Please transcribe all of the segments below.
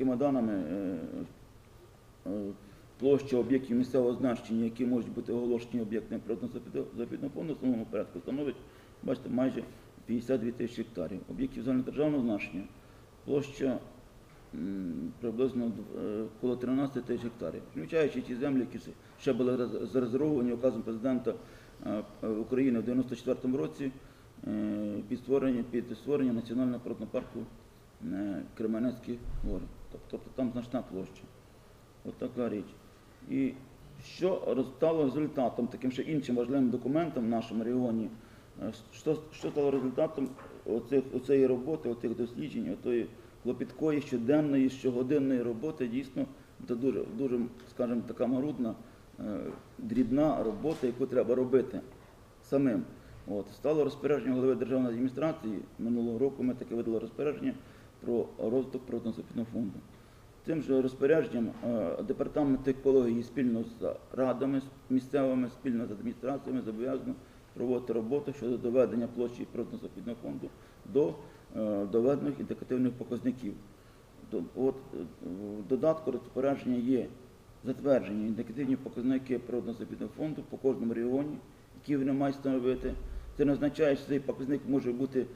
такими даними е, е, площа об'єктів місцевого значення, які можуть бути оголошені об'єктами природно-заповідного фонду, в основному порядку становить, бачите, майже 52 тисячі гектарів. Об'єктів загальнодержавного значення площа приблизно е, коло 13 тисяч гектарів, включаючи ті землі, які ще були зарезервовані указом президента України в 94 році під створення, під створення національного природного парку Кременецькі гори. Тоб- Тобто там значна площа. От така річ. І що стало результатом, таким ще іншим важливим документом в нашому регіоні, е, що, що стало результатом оцих, оцієї роботи, оцих досліджень, отої клопіткої, щоденної, щогодинної роботи, дійсно, це дуже, дуже, скажімо, така марудна, е, дрібна робота, яку треба робити самим. От, стало розпорядження голови державної адміністрації минулого року. Ми таке видали розпорядження про розвиток природно-заповідного фонду. Цим же розпорядженням е, департамент екології спільно з радами місцевими, спільно з адміністраціями зобов'язано проводити роботу щодо доведення площі природно-заповідного фонду до е, доведених індикативних показників. От, в додатку розпорядження є затверджені індикативні показники природно-заповідного фонду по кожному регіоні, які вони мають становити. Це не означає, що цей показник може бути,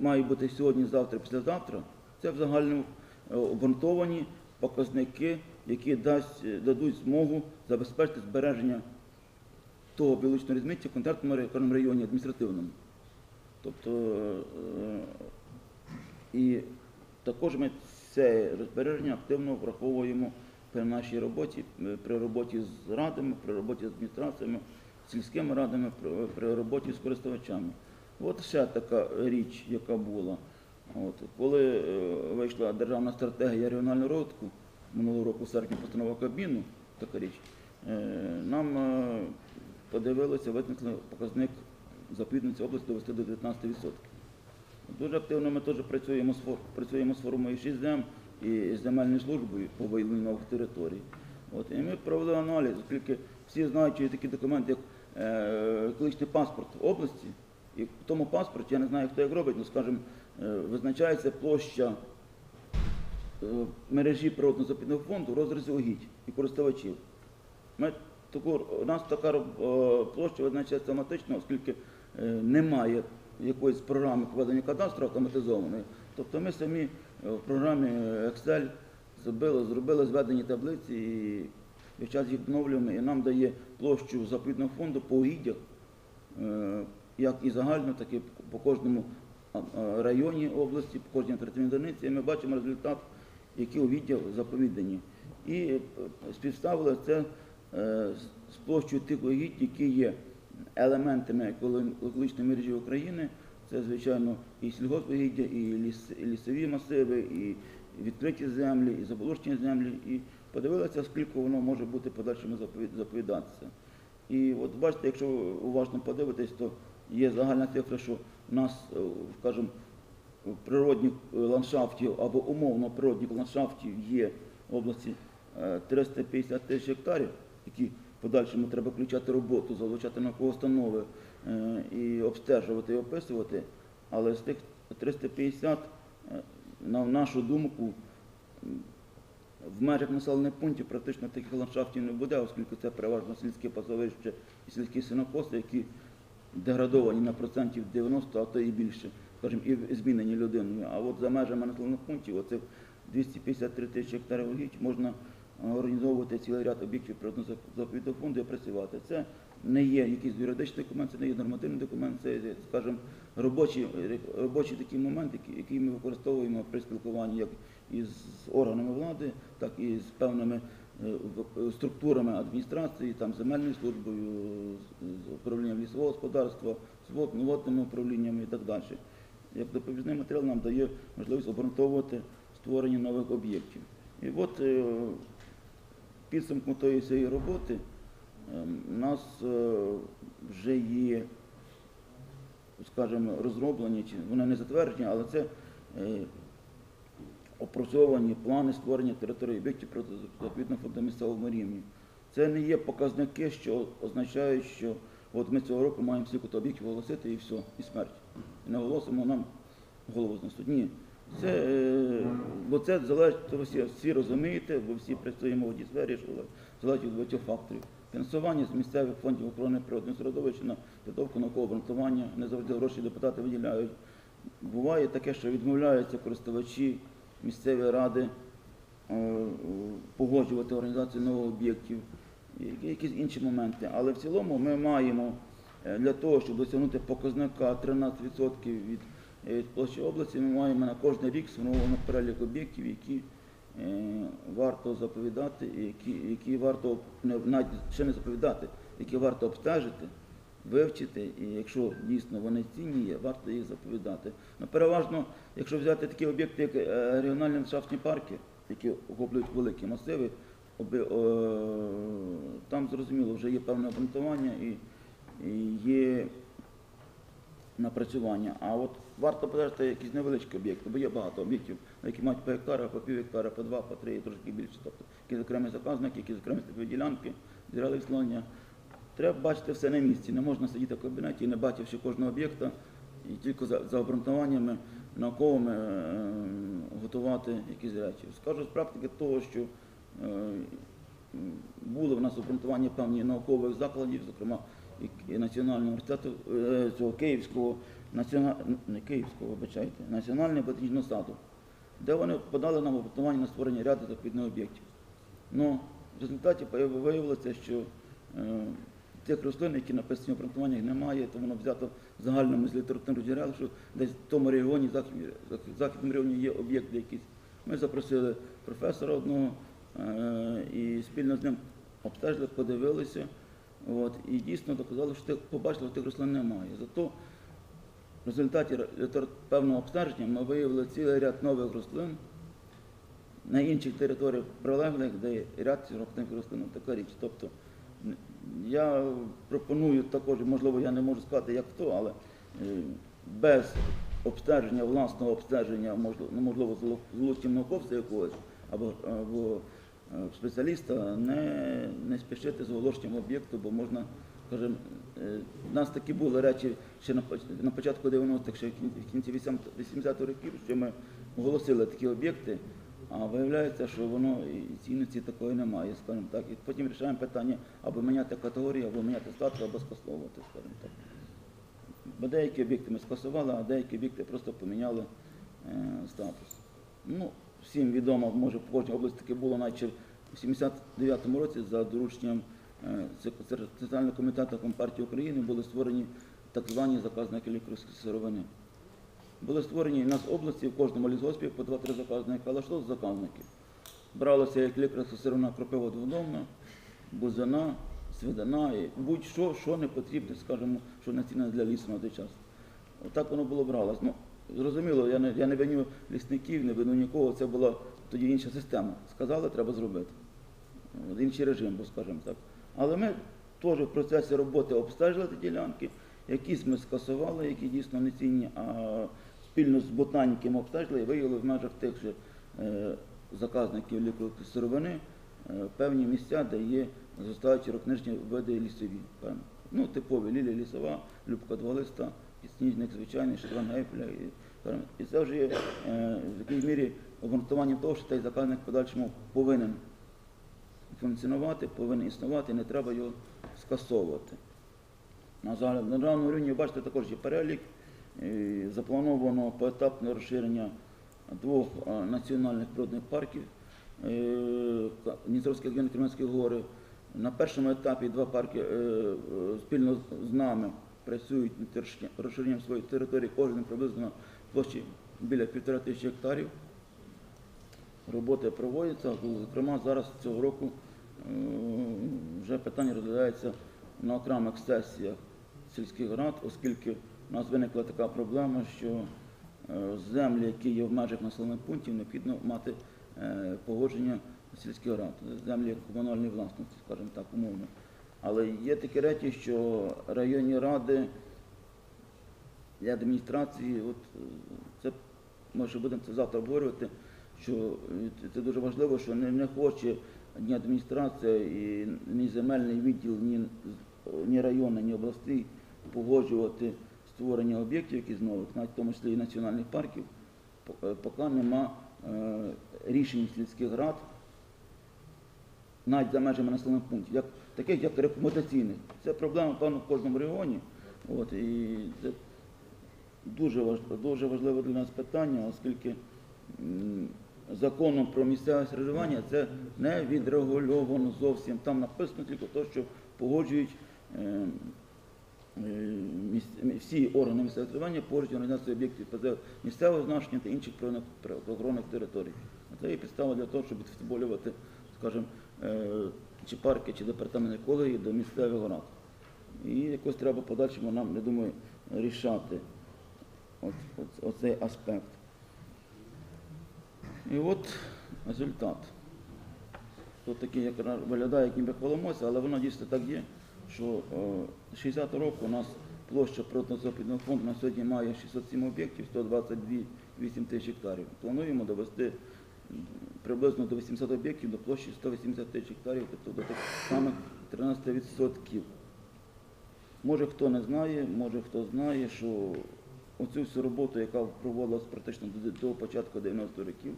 має бути сьогодні, завтра, післязавтра. Це в загальному е, обґрунтовані показники, які е, дадуть змогу забезпечити збереження того біологічного розміття в конкретному ре- районі адміністративному. Тобто е, і також ми це розбереження активно враховуємо при нашій роботі, е, при роботі з радами, при роботі з адміністраціями, сільськими радами, при роботі з користувачами. От ще така річ, яка була. От, коли е, вийшла державна стратегія регіонального розвитку минулого року в серпні постанова Кабміну, така річ, е, нам е, подивилися, визначили показник заповідниці області довести до 19%. Дуже активно ми теж працюємо з працюємо з формою 6М і земельною службою по виявленню нових територій. От, і ми провели аналіз, оскільки всі знають, що є такий документ, як екологічний паспорт області. І в тому паспорті, я не знаю, хто як робить, ну скажімо, е, визначається площа е, мережі природно-запідного фонду в розрізі угідь і користувачів. У нас така е, площа визначається автоматично, оскільки немає якоїсь програми проведення кадастру автоматизованої. Тобто ми самі в програмі Excel зробили, зробили зведені таблиці і весь час їх обновлюємо, і нам дає площу заповідного фонду по угіддях, як і загально, так і по кожному районі області, по кожній територіальній одиниці. І ми бачимо результат, які угіддя заповідані. І е, співставили це е, з- площею тих угідь, які є елементами еколо- екологічної мережі України. Це, звичайно, і сільгоспугіддя, і і лісові масиви, і відкриті землі, і заболочені землі. І подивилися, скільки воно може бути запові- заповідатися. І от бачите, якщо уважно подивитесь, то є загальна цифра, що в нас, е, скажімо, в природних е, ландшафтів або умовно природних ландшафтів є в області е, 350 тисяч гектарів, які в подальшому треба включати роботу, залучати наукові установи е, і обстежувати і описувати. Але з тих 350, е, на нашу думку, в межах населених пунктів практично таких ландшафтів не буде, оскільки це переважно сільське пасовище і сільські сінокоси, які деградовані на процентів 90, а то і більше, скажімо, і змінені людиною. А от за межами населених пунктів, оцих 253 тисячі гектарів угідь, можна е, організовувати цілий ряд об'єктів природно-заповідного фонду і працювати. Це не є якийсь юридичний документ, це не є нормативний документ, це, є, скажімо, робочий, робочий такий момент, який, ми використовуємо при спілкуванні як із органами влади, так і з певними е, структурами адміністрації, там земельною службою, управлінням лісового господарства, з вод- водними управліннями і так далі. Як допоміжний матеріал нам дає можливість обґрунтовувати створення нових об'єктів. І от е, підсумком тої всієї роботи е, у нас е, вже є, скажімо, розроблені, вони не затверджені, але це е, опрацьовані плани створення території об'єктів відповідно фонду рівні. Це не є показники, що означають, що от ми цього року маємо стільки об'єктів оголосити і все, і смерть. І не оголосимо нам голову знесуть. Ні. Це, е, бо це залежить, то всі, всі розумієте, бо всі працюємо в одній сфері, що залежить від багатьох факторів. Фінансування з місцевих фондів охорони природного середовища на підготовку наукового обґрунтування, не завжди гроші депутати виділяють. Буває таке, що відмовляються користувачі місцеві ради е, погоджувати організацію нових об'єктів, якісь інші моменти. Але в цілому ми маємо е, для того, щоб досягнути показника 13% від, е, площі області, ми маємо на кожен рік сформовано перелік об'єктів, які варто заповідати, які, які варто навіть ще не заповідати, які варто обстежити, вивчити, і якщо дійсно вони цінні є, варто їх заповідати. Ну, переважно, якщо взяти такі об'єкти, як е, регіональні ландшафтні парки, які охоплюють великі масиви, там зрозуміло вже є певне обґрунтування і, є напрацювання. А от варто подати якісь невеличкі об'єкти, бо є багато об'єктів, які мають по гектара, по пів гектара, по два, по три трошки більше. Тобто які окремі заказники, які окремі ділянки, джерела існування. Треба бачити все на місці. Не можна сидіти в кабінеті, не бачивши кожного об'єкта, і тільки за, за обґрунтуваннями науковими е, готувати якісь речі. Скажу з практики того, що е, були в нас обґрунтування певні наукових закладів, зокрема і- Національного університету е, цього Київського, націона... не Київського, вибачайте, Національного ботанічного саду, де вони подали нам обґрунтування на створення ряду відповідних об'єктів. Ну, в результаті виявилося, що е, тих рослин, які написані в обґрунтуваннях, немає, то воно взято в загальному з літературних джерел, що десь в тому регіоні, західному, західному регіоні є об'єкти якісь. Ми запросили професора одного е, і спільно з ним обстежили, подивилися. От, і дійсно доказали, що побачили, що тих рослин немає. Зато в результаті певного обстеження ми виявили цілий ряд нових рослин на інших територіях прилеглих, де ряд сиропних рослин. Така річ. Тобто я пропоную також, можливо, я не можу сказати, як хто, але е, без обстеження, власного обстеження, можливо, можливо, з лу- з лучшим науковця якогось або, або е, спеціаліста, не, не спішити з оголошенням об'єкту, бо можна, скажімо, е, в нас такі були речі ще на, початку 90-х, ще в кінці 80-х років, що ми оголосили такі об'єкти, а виявляється, що воно і цінності такої немає, скажімо так. І потім рішаємо питання або міняти категорію, або міняти статус, або скасовувати, скажімо так. Бо деякі об'єкти ми скасували, а деякі об'єкти просто поміняли е, статус. Ну, всім відомо, може, в кожній області таке було, наче в 79-му році за дорученням е, Це- це- Центрального комітету Компартії України були створені так звані заказники лікарської сировини. Були створені в нас області, в кожному лісгоспі по 2-3 заказники, але що за заказники? Бралося як лікарська сировина кропива дводомна, бузина, свидина, і будь-що, що не потрібно, скажімо, що націнено для лісу на той час. Отак воно було бралось. Ну, зрозуміло, я не, я не виню лісників, не виню нікого, це була тоді інша система. Сказали, треба зробити. Інший режим, бо скажімо так. Але ми теж в процесі роботи обстежили ті ділянки, якісь ми скасували, які дійсно не цінні, а спільно з ботаніками обстежили і виявили в межах тих же е, заказників лікової сировини е, певні місця, де є зростаючі рокнижні види лісові. Ну, типові лілія лісова, любка дволиста, підсніжник звичайний, штран гейфля. І, це вже є е, в якійсь мірі обґрунтуванням того, що цей заказник в подальшому повинен функціонувати, повинен існувати, не треба його скасовувати. На державному рівні, бачите, також є перелік. Заплановано поетапне розширення двох національних природних парків е, Дністровські регіон Кременські гори. На першому етапі два парки е, е, спільно з нами працюють над розширенням своєї території, кожен приблизно площі біля півтора тисячі гектарів. Роботи проводяться. Зокрема, зараз цього року вже питання розглядається на окремих сесіях сільських рад, оскільки у нас виникла така проблема, що е, землі, які є в межах населених пунктів, необхідно мати е, погодження сільських рад, землі комунальної власності, скажімо так, умовно. Але є такі речі, що районні ради і адміністрації, от це ми ще будемо це завтра обговорювати, що е, це- дуже важливо, що не, не хоче ні адміністрація, і ні земельний відділ, ні, ні районний, ні обласний погоджувати створення об'єктів якісь нових, навіть в тому числі і національних парків, е, поки нема е, рішень сільських рад навіть за межами населених пунктів, таких як рекомендаційних. Це проблема, певно, в кожному регіоні. І це дуже, важ, дуже важливе для нас питання, оскільки законом про місцеве середування це не відрегульовано зовсім. Там написано тільки те, що погоджують е, е, міс- всі органи місцевого погоджують організацію об'єктів місцевого значення та інших природоохоронних територій. Це є підстава для того, щоб відфутболювати, скажімо, е, чи парки, чи департамент екології до місцевих рад. І якось треба подальшому нам, я думаю, рішати от, от, оцей аспект. І от результат. Тут такий, як виглядає, як ніби хвалимося, але воно дійсно так є, що е, 60 року у нас площа природно-заповідного фонду на сьогодні має 607 об'єктів, 122,8 тисяч гектарів. Плануємо довести приблизно до 800 об'єктів до площі 180 тисяч гектарів, тобто до тих самих 13%. Може хто не знає, може хто знає, що оцю всю роботу, яка проводилась практично до, початку 90-х років,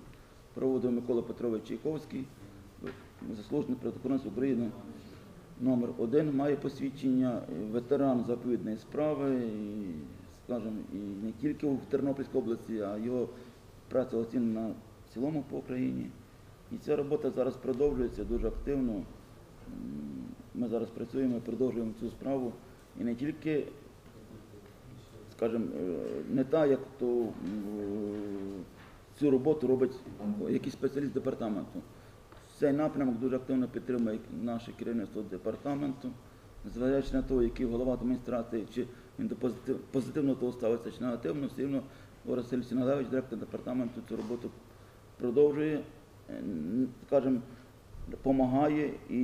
проводив Микола Петрович Чайковський, заслужений предохоронець України номер один, має посвідчення, ветеран заповідної справи, і, скажімо, і не тільки в Тернопільській області, а його праця оцінена в цілому по Україні. І ця робота зараз продовжується дуже активно. Ми зараз працюємо, продовжуємо цю справу. І не тільки, скажімо, е, не та, як то цю роботу робить якийсь спеціаліст департаменту. Цей напрямок дуже активно підтримує наше керівництво департаменту, незважаючи на те, який голова адміністрації, чи він до позитив, позитивно того ставиться, чи негативно, все рівно Василь Сінагевич, директор департаменту, цю роботу продовжує, е, скажімо, допомагає і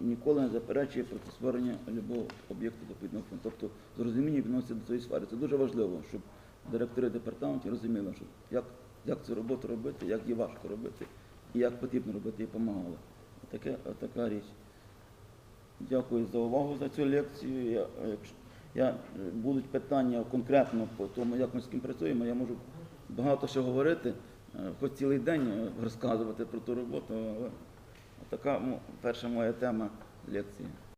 ніколи не заперечує проти створення любого об'єкту доповідного фонду. Тобто з розумінням відноситься до цієї сфери. Це дуже важливо, щоб директори департаментів розуміли, як, як цю роботу робити, як її важко робити і як потрібно робити, і допомагали. Таке, така річ. Дякую за увагу за цю лекцію. Я, якщо я, е, будуть питання конкретно по тому, як ми з ким працюємо, я можу багато що говорити, е, хоч цілий день е, розказувати про ту роботу, але така перша моя тема лекції.